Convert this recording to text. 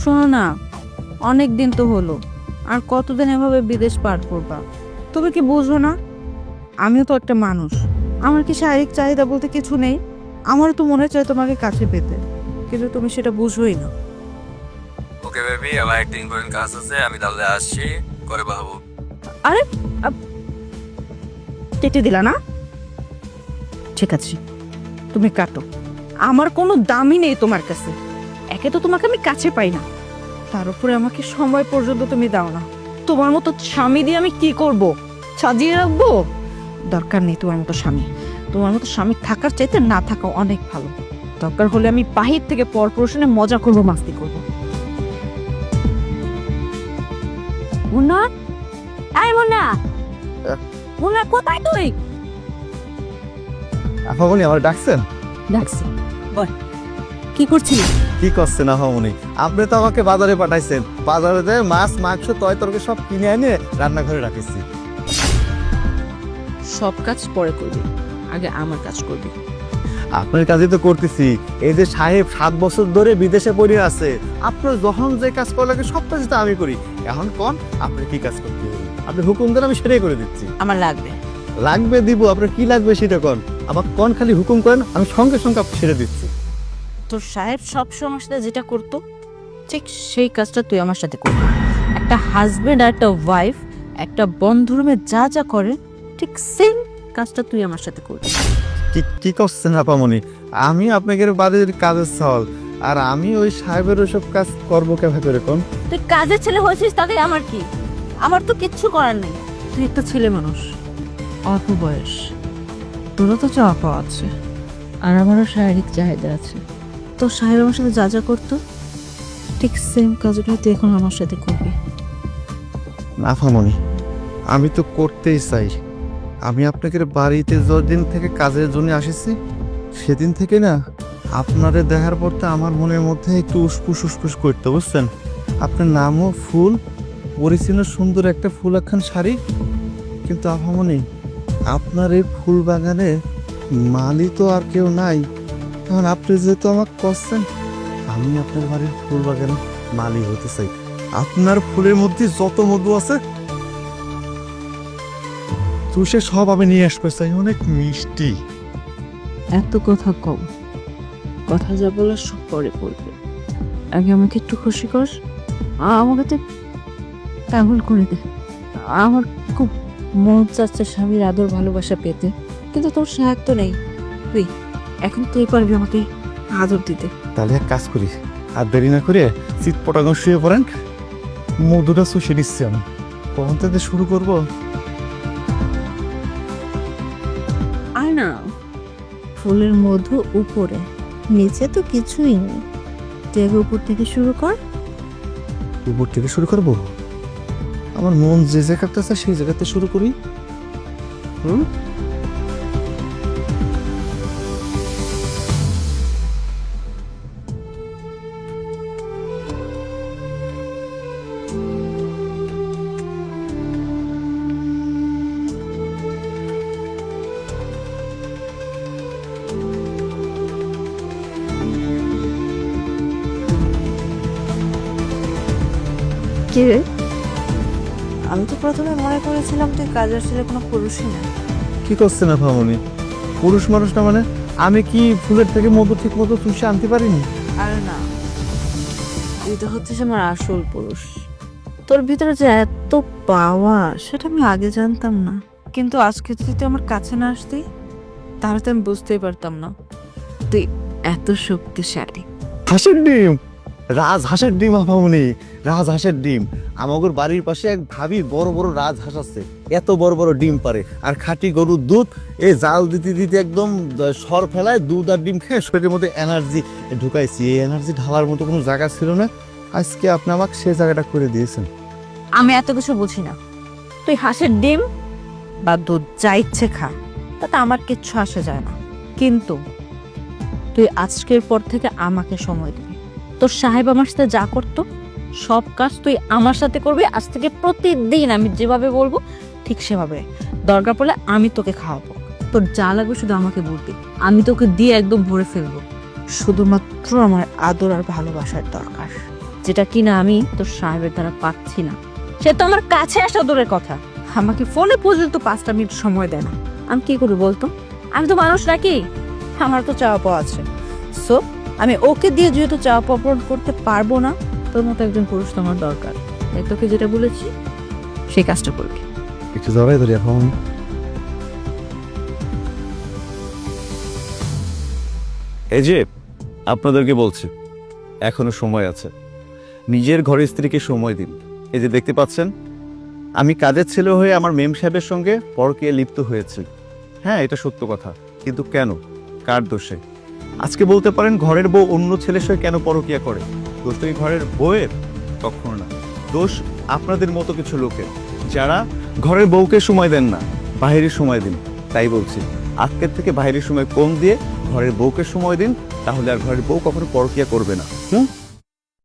শোনো না অনেক দিন তো হলো আর কতদিন এভাবে বিদেশ পার করবা? তুমি কি বুঝো না? আমিও তো একটা মানুষ আমার কি শারীরিক চাহিদা বলতে কিছু নেই? আমারও তো মনে চায় তোমাকে কাছে পেতে কিন্তু তুমি সেটা বুঝোই না। ওকে বেবি আমার একদিন করে কাজ আছে আমি তাহলে আসছি করে ভাবো আরে কেটে দিলা না? ঠিক আছে তুমি কাটো। আমার কোনো দামই নেই তোমার কাছে। একে তো তোমাকে আমি কাছে পাই না। তার উপরে আমাকে সময় পর্যন্ত তুমি দাও না। তোমার মতো স্বামী দিয়ে আমি কি করব? সাজিয়ে রাখব? দরকার নেই তোমার মতো স্বামী। তোমার মতো স্বামী থাকার চাইতে না থাকা অনেক ভালো। দরকার হলে আমি বাহির থেকে পর পুরুষনে মজা করব মাস্তি করব। মুন্না? এই মুন্না! মুন্না কোথায় তুই? আফামনি আমার ডাকছেন? ডাকছি। বল। কি করছিলি কি করছেন আফামনি আপনি তো আমাকে বাজারে পাঠাইছেন। বাজারে যে মাছ মাংস তয় তরকে সব কিনে এনে রান্নাঘরে রাখেছি। সব কাজ পরে করবি। আগে আমার কাজ করবি। আপনার কাজই তো করতেছি। এই যে সাহেব সাত বছর ধরে বিদেশে পড়ে আছে আপনার যখন যে কাজ করা লাগে সব কাজ তো আমি করি। এখন কোন? আপনি কি কাজ করতে হবে? আপনি হুকুম দেন আমি সেটাই করে দিচ্ছি। আমার লাগবে। লাগবে দিব আপনার কি লাগবে সেটা কোন? আমার কোন খালি হুকুম করেন আমি সঙ্গে সঙ্গে ছেড়ে দিচ্ছি। তোর সাহেব সব সময় সাথে যেটা করতো ঠিক সেই কাজটা তুই আমার সাথে করবি। একটা হাজবেন্ড আর একটা ওয়াইফ একটা বন্ধুরুমে যা যা করে ঠিক সেম কাজটা তুই আমার সাথে করবি। কি কি করছেন আপামনি? আমি আপনাকে বাড়ির কাজের সল আর আমি ওই সাহেবের ওসব কাজ করব কেভাবে করে কোন? তুই কাজের ছেলে হয়েছিস তাতে আমার কি? আমার তো কিচ্ছু করার নেই। তুই একটা ছেলে মানুষ অল্প বয়স। তোরও তো পাওয়া আছে আর আমারও শারীরিক চাহিদা আছে। তো সাহেব আমার সাথে যা যা করতো, ঠিক সেম কাজটা তুই এখন আমার সাথে করবি। আফামনি আমি তো করতেই চাই। আমি আপনাকে বাড়িতে যদিন থেকে কাজের জন্য আসেছি, সেদিন থেকে না আপনারে দেখার পর তো আমার মনের মধ্যে একটু উসপুস উসপুস করতে, বুঝছেন? আপনার নামও ফুল পরিচিন্ন সুন্দর একটা ফুল একখান শাড়ি। কিন্তু আফামনি, আপনার এই ফুল বাগানে মালি তো আর কেউ নাই। এখন আপনি যেহেতু আমাকে করছেন, আমি আপনার বাড়ির ফুল বাগানে মালি হতে চাই। আপনার ফুলের মধ্যে যত মধু আছে চুষে সব আমি নিয়ে আসতে চাই অনেক মিষ্টি। এত কথা কম কথা যা বলার সব পরে বলবে। আগে আমাকে একটু খুশি কর, আমাকে তো পাগল করে দে। আমার খুব মন চাচ্ছে স্বামীর আদর ভালোবাসা পেতে, কিন্তু তোর সাহায্য নেই। তুই এখন তুই পারবি আমাকে আদর দিতে। তাহলে এক কাজ করি আর দেরি না করে শীত পটাগন শুয়ে পড়েন। মধুটা চুষে দিচ্ছি আমি। কখন থেকে শুরু করব। আয় না ফুলের মধু উপরে নিচে তো কিছুই নেই। আগে উপর থেকে শুরু কর। উপর থেকে শুরু করব? আমার মন যে জায়গাতে আছে সেই জায়গাতে শুরু করি। হুম? কি? রে আমি তো প্রথমে মনে করেছিলাম তুই কাজের ছেলে কোনো পুরুষই না। কি করছে না ভামনি? পুরুষ মানুষ না মানে? আমি কি ফুলের থেকে মধু ঠিক মতো চুষে আনতে পারিনি? আর না। তুই তো হচ্ছিস আমার আসল পুরুষ। তোর ভিতরে যে এত পাওয়া সেটা আমি আগে জানতাম না। কিন্তু আজকে যদি তুই আমার কাছে না আসতি তাহলে তো আমি বুঝতেই পারতাম না। তুই এত শক্তিশালী। হাঁসের ডিম! রাজ হাঁসের ডিম আপামনি রাজ হাঁসের ডিম। আমাদের বাড়ির পাশে এক ভাবি বড় বড় রাজ হাঁস আছে। এত বড় বড় ডিম পারে। আর খাঁটি গরুর দুধ এই জাল দিতে দিতে একদম সর ফেলায় দুধ আর ডিম খেয়ে শরীরের মধ্যে এনার্জি ঢুকাইছি। এই এনার্জি ঢালার মতো কোনো জায়গা ছিল না। আজকে আপনি আমাকে সে জায়গাটা করে দিয়েছেন। আমি এত কিছু বুঝি না। তুই হাঁসের ডিম বা দুধ যা ইচ্ছে খা, তাতে আমার কিচ্ছু আসে যায় না। কিন্তু তুই আজকের পর থেকে আমাকে সময় দিবি তোর সাহেব আমার সাথে যা করতো সব কাজ তুই আমার সাথে করবি। আজ থেকে প্রতিদিন আমি যেভাবে বলব ঠিক সেভাবে। দরকার পড়লে আমি তোকে খাওয়াবো। তোর যা লাগবে শুধু আমাকে বলবি। আমি তোকে দিয়ে একদম ভরে ফেলব। শুধুমাত্র আমার আদর আর ভালোবাসার দরকার। যেটা কিনা আমি তোর সাহেবের দ্বারা পাচ্ছি না। সে তো আমার কাছে আসা দূরের কথা। আমাকে ফোনে পর্যন্ত পাঁচটা মিনিট সময় দেয় না। আমি কি করব বলতো? আমি তো মানুষ নাকি? আমার তো চাওয়া পাওয়া আছে। সো আমি ওকে দিয়ে যেহেতু পাওয়া পূরণ করতে পারব না তোর মতো একজন পুরুষ তো আমার দরকার। তাই তোকে যেটা বলেছি সেই কাজটা করবি। একটু জড়াই ধরি এখন। এই যে আপনাদেরকে বলছি এখনও সময় আছে। নিজের ঘরের স্ত্রীকে সময় দিন। এই যে দেখতে পাচ্ছেন আমি কাজের ছেলে হয়ে আমার মেম সাহেবের সঙ্গে পরকে লিপ্ত হয়েছি। হ্যাঁ এটা সত্য কথা কিন্তু কেন? কার দোষে? আজকে বলতে পারেন ঘরের বউ অন্য ছেলের সঙ্গে কেন পরকিয়া করে? দোষ তো ঘরের বউয়ের, কখনো না। দোষ আপনাদের মতো কিছু লোকের, যারা ঘরের বউকে সময় দেন না বাইরের সময় দিন। তাই বলছি, আজকের থেকে বাইরের সময় কম দিয়ে ঘরের বউকে সময় দিন, তাহলে আর ঘরের বউ কখনো পরকিয়া করবে না। হুম?